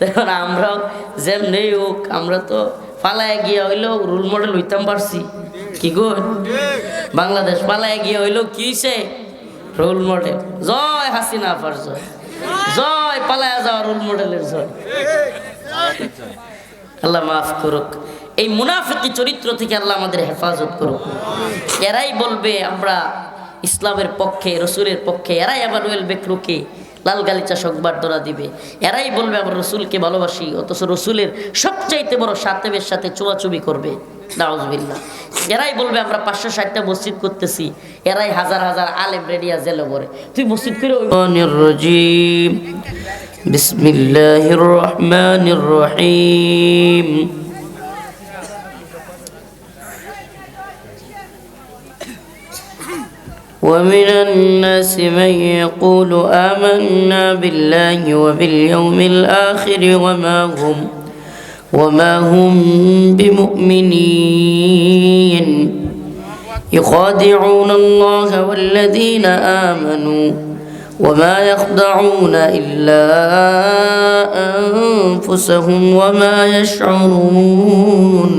দেখুন আমরাও যেমনি হোক, আমরা তো পালায় গিয়ে হইলেও রোল মডেল হইতাম পারছি। কি গো? বাংলাদেশ পালায় গিয়ে হইলেও কি সে রোল মডেল জয় হাসিনা আপার জয় জয় পালায় যাওয়া রোল মডেলের জয়। আল্লাহ মাফ করুক। এই মুনাফিকি চরিত্র থেকে আল্লাহ আমাদের হেফাজত করুক। এরাই বলবে আমরা ইসলামের পক্ষে, রসুলের পক্ষে, এরাই আবার ওয়েল বেকরুকে লাল গালিচা সংবাদ ধরা দিবে। এরাই বলবে, আমরা রসুলকে ভালোবাসি, অথচ রসুলের সবচাইতে বড় সাতেবের সাথে চুয়াচুবি করবে। নাউজবিল্লা এরাই বলবে, আমরা পাঁচশো ষাটটা মসজিদ করতেছি, এরাই হাজার হাজার আলেম রেডিয়া জেলে পরে তুই মসজিদ করে বিসমিল্লাহির রহমানির রহিম। ومن الناس من يقول آمنا بالله وباليوم الآخر وما هم وما هم بمؤمنين. يخادعون الله والذين آمنوا وما يخدعون إلا أنفسهم وما يشعرون.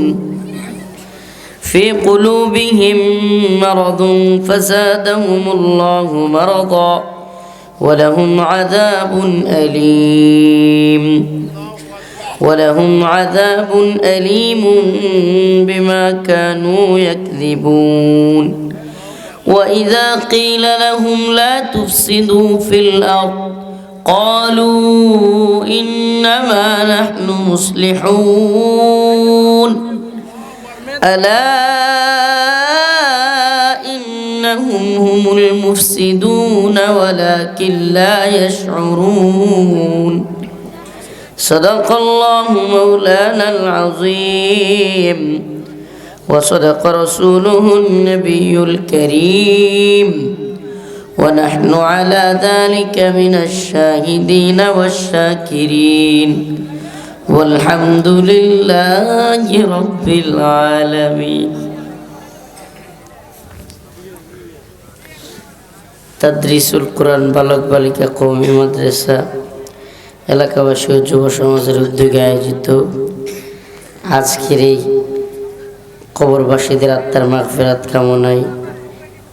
في قلوبهم مرض فزادهم الله مرضا ولهم عذاب أليم. ولهم عذاب أليم بما كانوا يكذبون. وإذا قيل لهم لا تفسدوا في الأرض قالوا إنما نحن مصلحون. ألا إنهم هم المفسدون ولكن لا يشعرون صدق الله مولانا العظيم وصدق رسوله النبي الكريم ونحن على ذلك من الشاهدين والشاكرين والحمد لله رب العالمين তাদ্রিসুল কোরআন বালক বালিকা কৌমি মাদ্রাসা এলাকাবাসী ও যুব সমাজের উদ্যোগে আয়োজিত আজকের এই কবরবাসীদের আত্মার মাগফেরাত কামনায়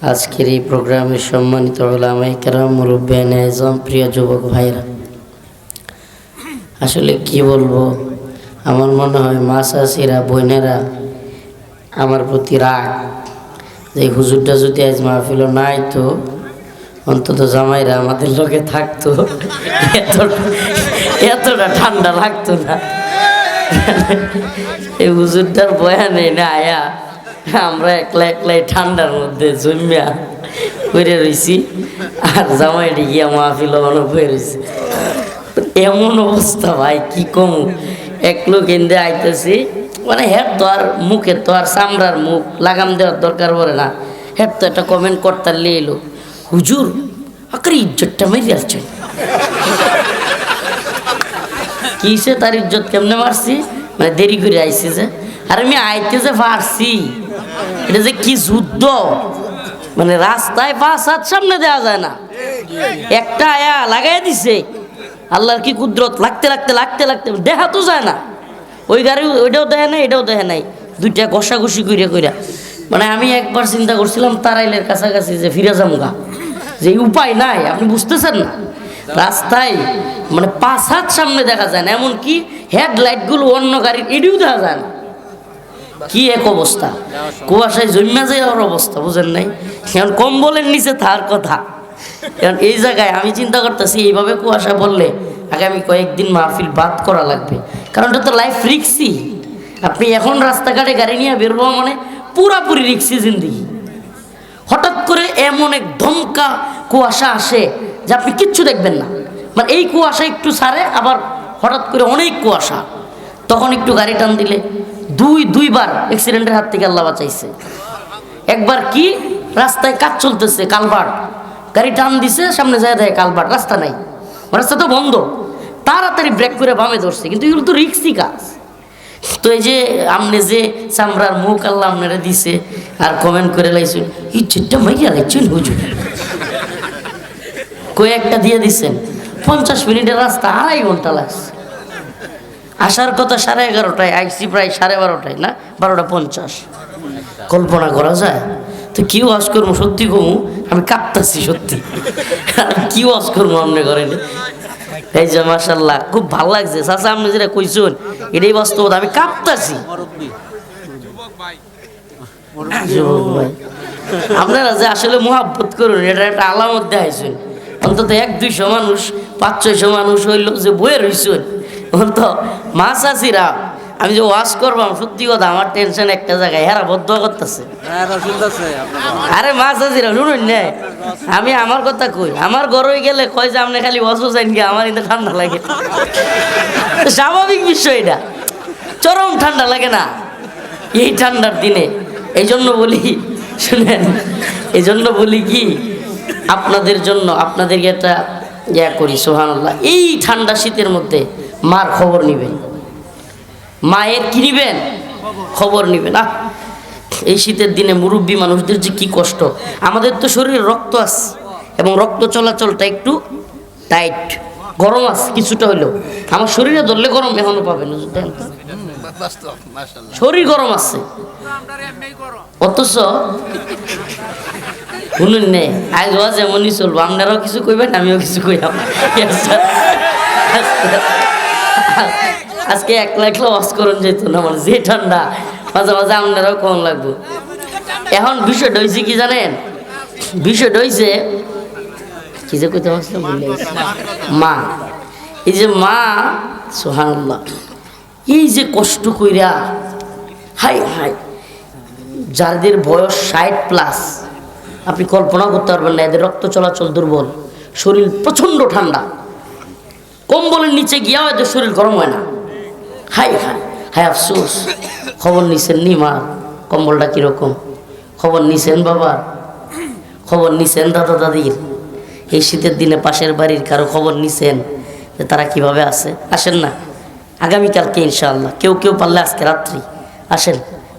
আজকের এই প্রোগ্রামের সম্মানিত ওলামাই কেরাম মুরব্বান আজম প্রিয় যুবক ভাইরা আসলে কি বলব? আমার মনে হয় মা চাষিরা বোনেরা আমার প্রতি রাগ। যে হুজুরটা যদি আজ মাহফিল নাই তো, অন্তত জামাইরা আমাদের লোকে থাকতো। এতটা এতটা ঠান্ডা লাগতো না। এই হুজুরটার বয়ানে না আয়া আমরা একলা একলাই ঠান্ডার মধ্যে জমিয়া করে রয়েছি আর জামাইটি গিয়া মাহফিল অনেক হয়ে রয়েছে এমন অবস্থা ভাই, কি কম? এক লোক এনে আইতেছি মানে হ্যাঁ তো আর মুখে তো আর চামড়ার মুখ, লাগাম দেওয়ার দরকার পড়ে না। হ্যাঁ তো একটা কমেন্ট করতার লিয়ে এলো, হুজুর, আকার ইজ্জতটা মেরে আসছে কিসে তার ইজ্জত কেমনে মারছি? মানে দেরি করে আইছি যে। আর আমি আইতে যে পারছি, এটা যে কি যুদ্ধ? মানে রাস্তায় পাঁচ হাত সামনে দেওয়া যায় না। একটা আয়া লাগাই দিছে। আল্লাহর কি কুদরত? লাগতে লাগতে লাগতে লাগতে দেখা তো যায় না। ওই গাড়ি, ওইটাও দেখে নাই, এটাও দেখে নাই। দুইটা ঘষাঘষি কইরা কইরা। মানে আমি একবার চিন্তা করছিলাম তারাইলের কাছাকাছি যে ফিরে যামগা। যে উপায় নাই, আপনি বুঝতেছেন না? রাস্তায় মানে পাঁচ হাত সামনে দেখা যায় না। এমনকি হেডলাইটগুলো অন্য গাড়ির এডিও দেখা যায় না। কি এক অবস্থা? কুয়াশায় জন্মা যায় ওর অবস্থা, বুঝেন নাই? কম্বলের নিচে থার কথা। কারণ এই জায়গায় আমি চিন্তা করতেছি, এইভাবে কুয়াশা বললে আগামী কয়েকদিন মাহফিল বাদ করা লাগবে। কারণ এটা তো লাইফ রিক্সি আপনি এখন রাস্তাঘাটে গাড়ি নিয়ে বের হওয়া মানে পুরাপুরি রিক্সি জিন্দিগি। হঠাৎ করে এমন এক ধমকা, কুয়াশা আসে যে আপনি কিচ্ছু দেখবেন না। মানে এই কুয়াশা একটু ছাড়ে, আবার হঠাৎ করে অনেক কুয়াশা। তখন একটু গাড়ি টান দিলে দুই, দুইবার অ্যাক্সিডেন্টের হাত থেকে আল্লাহ বাঁচাইছে। একবার কি? রাস্তায় কাজ চলতেছে, কালভার্ট। গাড়ি টান দিছে, সামনে যায় দেয় কালবার রাস্তা নাই। রাস্তা তো বন্ধ। তাড়াতাড়ি ব্রেক করে বামে ধরছে, কিন্তু এগুলো তো রিক্সি কাজ। তো এই যে আমনে যে চামড়ার মুখ আল্লাহ আপনারা দিছে, আর কমেন্ট করে লাইছেন এই চিটটা মাইয়া লাইছেন হুজুর। কয়েকটা দিয়ে দিছেন, পঞ্চাশ মিনিটের রাস্তা আড়াই ঘণ্টা লাগছে। আসার কথা সাড়ে এগারোটায় আইসি প্রায় সাড়ে বারোটায়, না? বারোটা পঞ্চাশ। কল্পনা করা যায়? তো কি ওয়াশ করব? সত্যি কমু? আমি কাঁপতাছি, সত্যি। কি ওয়াশ করব আপনি করেন? এই যে মাসাল্লাহ খুব ভালো লাগছে। চাচা, আপনি যেটা কইছেন, এটাই বাস্তবতা। আমি কাঁপতাছি। আপনারা যে আসলে মোহাব্বত করুন, এটা একটা আলামত দেখাইছেন। অন্তত এক দুইশো মানুষ পাঁচ ছয়শো মানুষ হইল যে বইয়ে রইছেন। অন্ত মাছ আসিরা আমি যে ওয়াশ করবাম সত্যি কথা আমার টেনশন একটা জায়গায়। হ্যাঁ বদ্ধ করতেছে। আরে মাছ আসিরা শুনুন নে। আমি আমার কথা কই আমার গরমে গেলে কয় যে আপনি খালি ওয়াশ যাইন গিয়ে আমার কিন্তু ঠান্ডা লাগে। স্বাভাবিক বিষয় এটা। চরম ঠান্ডা লাগে না। এই ঠান্ডার দিনে। এই জন্য বলি শুনেন এই জন্য বলি কি আপনাদের জন্য আপনাদেরকে একটা ইয়া করি সোহান এই ঠান্ডা শীতের মধ্যে মার খবর নিবেন। মায়ের কি নিবেন? খবর নিবেন। আহ, এই শীতের দিনে মুরব্বী মানুষদের যে কি কষ্ট। আমাদের তো শরীরে রক্ত আছে এবং রক্ত চলাচলটা একটু টাইট গরম আছে কিছুটা হইলেও আমার শরীরে ধরলে গরম এখনও পাবেন শরীর গরম আছে। অথচ শুনুন নে, আজ চলবো। আপনারাও কিছু কইবেন, আমিও কিছু কইলাম। আজকে এক লাখ ওয়াজ করুন যেত না, আমার যে ঠান্ডা। মাঝে মাঝে আপনারাও কম লাগবো। এখন বিষয়টা হয়েছে কি জানেন? বিষয়টা হয়েছে কি যে কইতে পারছিলাম মা। এই যে মা সোহানুল্লাহ এই যে কষ্ট কইরা হাই হাই যাদের বয়স ষাট প্লাস, আপনি কল্পনা করতে পারবেন না, এদের রক্ত চলাচল দুর্বল, শরীর প্রচণ্ড ঠান্ডা। কম্বলের নিচে গিয়াও এদের শরীর গরম হয় না। হাই হাই হাই আফসোস, খবর নিছেন নি মা? কম্বলটা কীরকম? খবর নিছেন বাবার খবর নিছেন দাদা দাদির? এই শীতের দিনে পাশের বাড়ির কারও খবর নিছেন? যে তারা কীভাবে আছে? আসেন না। আগামীকালকে ইনশাআল্লাহ। কেউ কেউ পারলে আজকে রাত্রি। আসেন,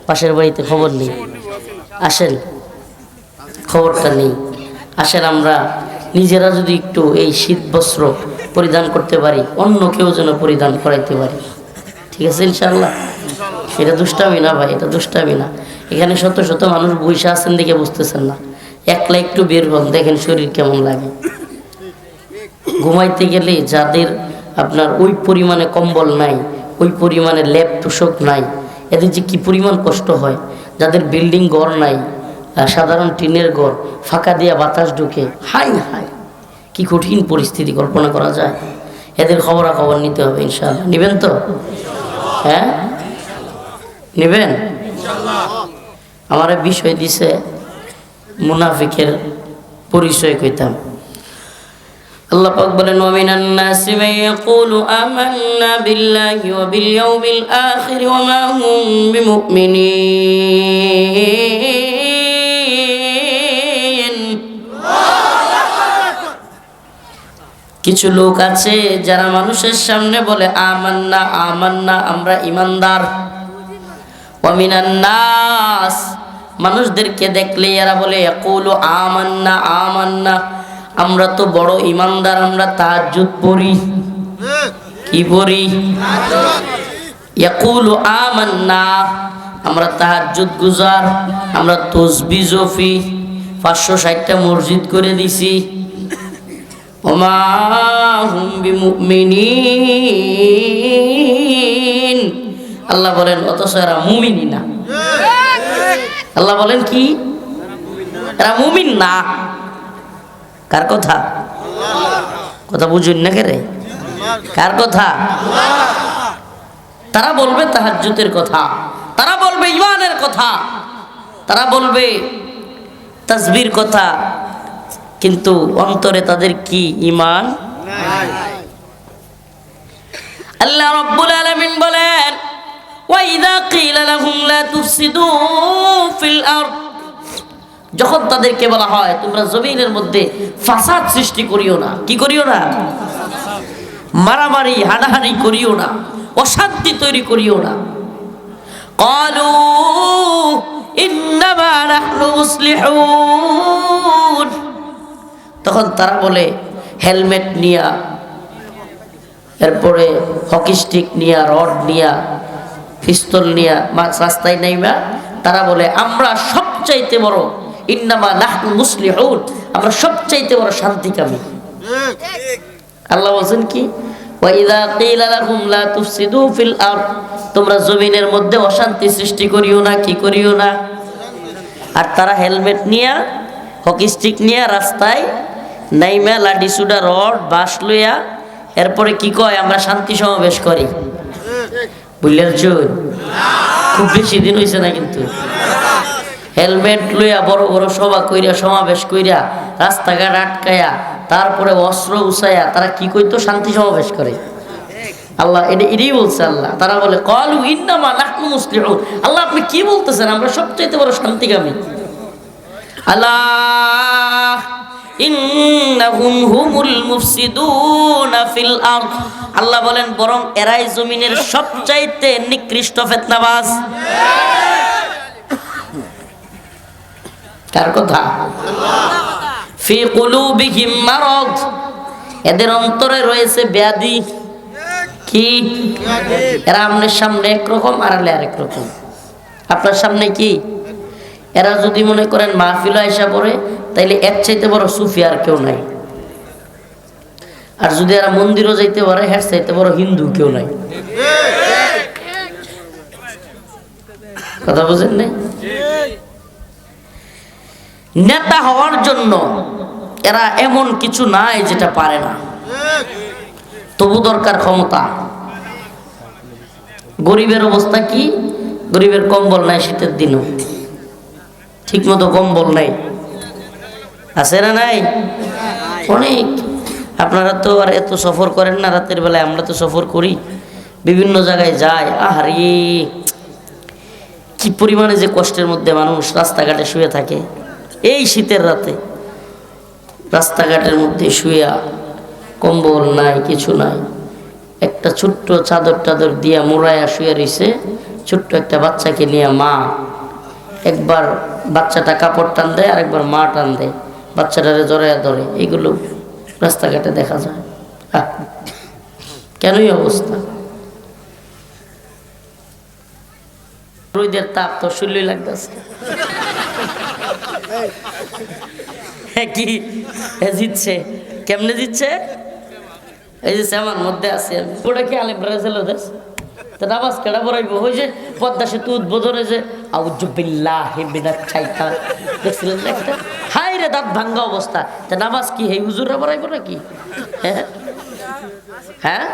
পাশের বাড়িতে খবর নেই। আসেন, খবরটা নেই। আসেন আমরা নিজেরা যদি একটু এই শীত বস্ত্র পরিধান করতে পারি, অন্য কেউ যেন পরিধান করাইতে পারি। ঠিক আছে ইনশাল্লাহ এটা দুষ্টামি না ভাই, এটা দুষ্টামি না। এখানে শত শত মানুষ বৈশা আছেন দেখে বুঝতেছেন না। একলা একটু বের হন, দেখেন শরীর কেমন লাগে। ঘুমাইতে গেলে যাদের আপনার ওই পরিমাণে কম্বল নাই, ওই পরিমাণে ল্যাপ তোষক নাই, এদের যে কি পরিমাণ কষ্ট হয়, যাদের বিল্ডিং ঘর নাই সাধারণ টিনের ঘর, ফাঁকা দিয়া বাতাস ঢুকে, হাই হাই, কি কঠিন পরিস্থিতি কল্পনা করা যায়। এদের খবরাখবর নিতে হবে, ইনশাআল্লাহ। নেবেন তো? হ্যাঁ? নেবেন? আমার বিষয় দিছে, মুনাফিকের পরিচয় কইতাম। আল্লাহ পাক বলেন, ওয়ামিনান নাসি মান ইয়াকুলু আমান্না বিল্লাহি ওয়া বিল ইয়াউমিল আখির ওয়া মা হুম বিমুমিনিন। কিছু লোক আছে যারা মানুষের সামনে বলে, আমান্না আমান্না, আমরা ইমানদার। নাস। মানুষদেরকে দেখলে এরা বলে ইয়াকুলু আমান্না আমান্না, আমরা তো বড় ইমানদার, আমরা তাহাজ্জুদ পড়ি। কি পড়ি? ইয়াকুলু আমান্না, আমরা তাহাজ্জুদ গুজার, আমরা তসবি জফি পাঁচশো ষাটটা মসজিদ করে দিছি। ওমা হুম বিমুমিনিন। আল্লাহ বলেন, অথচ এরা মুমিনি না। আল্লাহ বলেন কি? এরা মুমিন না। কার কথা? কথা বুঝুন না কেরে কার কথা? তারা বলবে তাহাজ্জুতের কথা। তারা বলবে ইমানের কথা। তারা বলবে তাসবির কথা। কিন্তু অন্তরে তাদের কি ইমান আল্লাহ রব্বুল আলামিন বলেন ওয়াইদা কিলা লাহুম লা তুফসিদু ফিল আরদ যখন তাদেরকে বলা হয় তোমরা জমিনের মধ্যে ফাসাদ সৃষ্টি করিও না কি করিও না মারামারি হানাহানি করিও না অশান্তি তৈরি করিও না قالوا إنما نحن مصلحون তখন তারা বলে, হেলমেট নিয়া, এরপরে হকি স্টিক নিয়া, রড নিয়া, পিস্তল নিয়া রাস্তায় নেইবা তারা বলে, আমরা সবচাইতে বড়, ইন্নামা নাহনু মুসলিহুন, আমরা সবচাইতে বড় শান্তিকামী। আল্লাহ বলছেন কি? তোমরা জমিনের মধ্যে অশান্তি সৃষ্টি করিও না, কি করিও না? আর তারা হেলমেট নিয়া, হকি স্টিক নিয়া রাস্তায় নাইমা লাডি সুডা রড, বাঁশ লইয়া এরপরে কি কয়? আমরা শান্তি সমাবেশ করি। বুঝলেন চুন খুব বেশি দিন হয়েছে না কিন্তু। হেলমেট লইয়া বড় বড় সভা কইরা, সমাবেশ কইরা, রাস্তাঘাট আটকায়া, তারপরে অস্ত্র উসাইয়া তারা কি কইতো? শান্তি সমাবেশ করে। আল্লাহ, এটা এটাই বলছে আল্লাহ। তারা বলে, কলু ইন্নামা নাহনু মুসলিহুন। আল্লাহ, আপনি কি বলতেছেন? আমরা সবচাইতে বড় শান্তিকামী। আল্লাহ! ইন্নাহুম হুমুল মুফসিদুনা ফিল আরদ। আল্লাহ বলেন, বরং এরাই জমিনের সবচাইতে নিকৃষ্ট ফেতনাবাজ। কার কথা? ফি কুলুবিহিম মারাদ। এদের অন্তরে রয়েছে ব্যাধি। কি? এরা আপনার সামনে একরকম আর আলে আরেক রকম। আপনার সামনে কি? এরা যদি মনে করেন মাহফিল আয়সা পড়ে তাইলে এর চাইতে বড় সুফি আর কেউ নাই। আর যদি এরা মন্দিরও যাইতে পারে হ্যার চাইতে বড় হিন্দু কেউ নাই। কথা বুঝেন নাই? নেতা হওয়ার জন্য এরা এমন কিছু নাই যেটা পারে না। তবু দরকার ক্ষমতা। গরিবের অবস্থা কি? গরিবের কম্বল নাই শীতের দিনও। ঠিক মতো কম্বল নাই। আছে না নাই? অনেক। আপনারা তো আর এত সফর করেন না রাতের বেলায়, আমরা তো সফর করি। বিভিন্ন জায়গায় যাই। আহারে কি পরিমাণে যে কষ্টের মধ্যে মানুষ রাস্তাঘাটে শুয়ে থাকে। এই শীতের রাতে রাস্তাঘাটের মধ্যে শুয়া কম্বল নাই, কিছু নাই। একটা ছোট্ট চাদর টাদর দিয়া মোড়াইয়া শুয়ে রইছে। ছোট্ট একটা বাচ্চাকে নিয়ে মা একবার বাচ্চাটা কাপড় টান দেয় আর একবার মা টান দেয়। বাচ্চাটারে জড়াইয়া ধরে, এইগুলো রাস্তাঘাটে দেখা যায়। কেনই অবস্থা? রোদের তাপ তো লাগতেছে। কেমনে জিতছে? মধ্যে আছে কেডা ওই যে পদ্মা সেতু উদ্বোধনে যে আউজুবিল্লাহ হে বিনাত চাইতা দেখছিলেন একটা? রে দাঁত ভাঙ্গা অবস্থা। তা নামাজ কি? হে হুজুররা পড়াইব নাকি? হ্যাঁ হ্যাঁ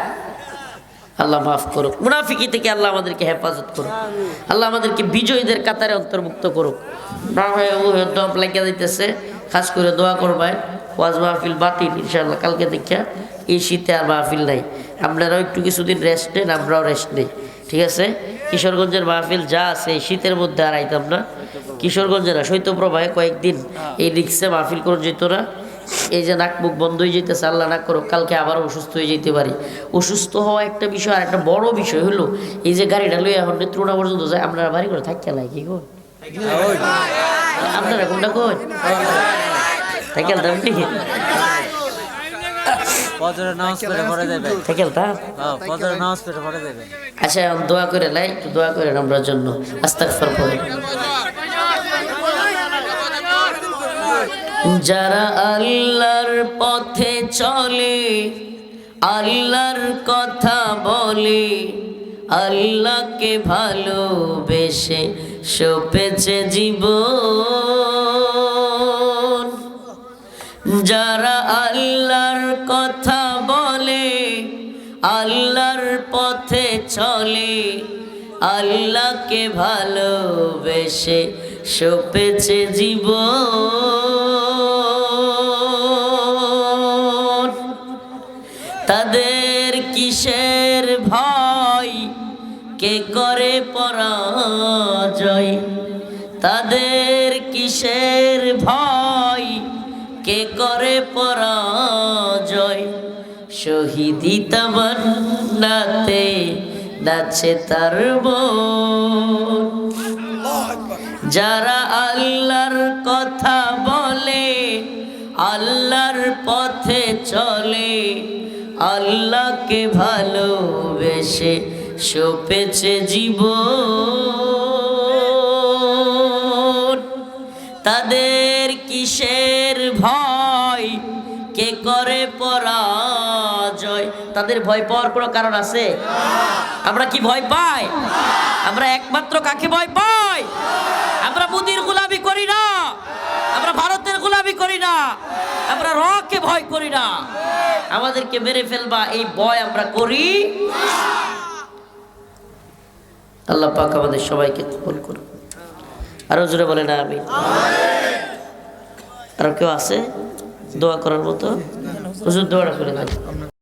আল্লাহ মাফ করুক। মুনাফিকি থেকে আল্লাহ আমাদেরকে হেফাজত করুক। আল্লাহ আমাদেরকে বিজয়ীদের কাতারে অন্তর্ভুক্ত করুক। না হয় ও দপ লাগিয়ে দিতেছে, খাস করে দোয়া করবায় ওয়াজ মাহফিল বাতিল ইনশাল্লাহ কালকে দেখা এই শীতে আর মাহফিল নাই। আপনারাও একটু কিছুদিন রেস্ট নেন, আমরাও রেস্ট নেই। ঠিক আছে? কিশোরগঞ্জের মাহফিল যা আছে শীতের মধ্যে আর আইতাম না। কিশোরগঞ্জের না শৈত্যপ্রবাহে কয়েকদিন এই রিক্সে মাহফিল করে যেত না। এই যে নাক মুখ বন্ধ হয়ে যেতেছে আল্লাহ না করো কালকে আবার অসুস্থ হয়ে যেতে পারি। অসুস্থ হওয়া একটা বিষয় আর একটা বড় বিষয় হলো এই যে গাড়িটা লই এখন নেত্রুনা পর্যন্ত যায় আপনারা বাড়ি করে থাকতে লাই কি কর আপনারা কোনটা কই সাইকেল দাম কি ফজরের নামাজ পড়ে পড়ে দেবে সাইকেল দাম হ্যাঁ ফজরের নামাজ পড়ে পড়ে দেবে আচ্ছা এখন দোয়া করে লাই একটু দোয়া করেন আমরা জন্য। আস্তাগফার পড়ে যারা আল্লাহর পথে চলে, আল্লাহর কথা বলে, আল্লাহকে ভালোবেসে সপেছে জীবন। যারা আল্লাহর কথা বলে, আল্লাহর পথে চলে, আল্লাহকে ভালোবেসে সপেছে জীবন। কিসের ভয়, কে করে পরাজয়? তাদের কিসের ভয়, কে করে পরাজয়? শহীদি তামান্নাতে নাচে তার যারা আল্লাহর কথা বলে, আল্লাহর পথে চলে আল্লাহকে ভালোবেসে সপেছে জীবন। তাদের কিসের ভয়? কে করে পরাজয়? তাদের ভয় পাওয়ার কোনো কারণ আছে? আমরা কি ভয় পাই? আমরা একমাত্র কাকে ভয় পাই? আমরা মোদির গোলামি করি না। করি না। আমরা রকে ভয় করি না। আমাদেরকে মেরে ফেলবা, এই ভয় আমরা করি আল্লাহ পাক আমাদের সবাইকে কবুল করুন আরও জোরে বলে না আমি আরও কেউ আছে? দোয়া করার মতো? হুজুর, দোয়াটা করে দেন